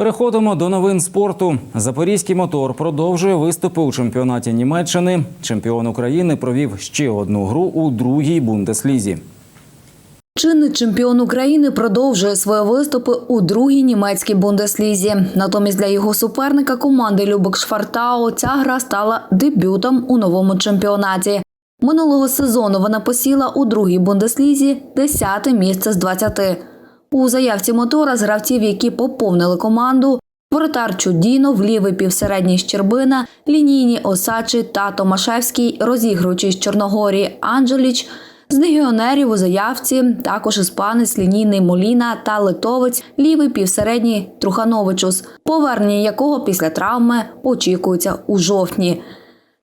Переходимо до новин спорту. Запорізький мотор продовжує виступи у чемпіонаті Німеччини. Чемпіон України провів ще одну гру у другій бундеслізі. Чинний чемпіон України продовжує свої виступи у другій німецькій бундеслізі. Натомість для його суперника команди Любек Швартау ця гра стала дебютом у новому чемпіонаті. Минулого сезону вона посіла у другій бундеслізі 10 місце з 20. У заявці мотора з гравців, які поповнили команду, воротар Чудінов, лівий півсередній Щербина, лінійні Осачі та Томашевський, розігруючий з Чорногорії Анджеліч, з легіонерів у заявці також іспанець лінійний Моліна та литовець лівий півсередній Трухановичус, повернення якого після травми очікується у жовтні.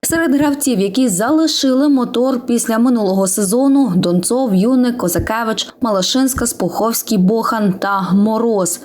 Серед гравців, які залишили мотор після минулого сезону, Донцов, Юник, Козакевич, Малашинська, Спуховський, Бохан та Мороз.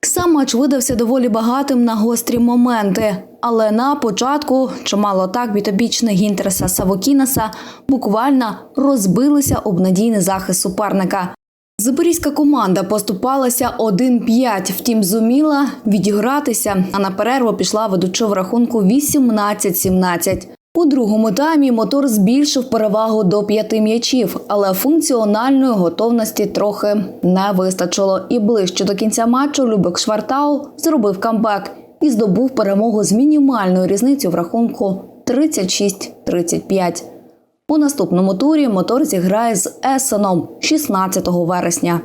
Сам матч видався доволі багатим на гострі моменти, але на початку чимало так бітобічних Гінтереса Савокінаса буквально розбилися об надійний захист суперника. Запорізька команда поступалася 1-5, втім зуміла відігратися, а на перерву пішла ведучи в рахунку 18-17. У другому таймі мотор збільшив перевагу до п'яти м'ячів, але функціональної готовності трохи не вистачило. І ближче до кінця матчу Любек Швартау зробив камбек і здобув перемогу з мінімальною різницею в рахунку 36-35. У наступному турі мотор зіграє з Есеном 16 вересня.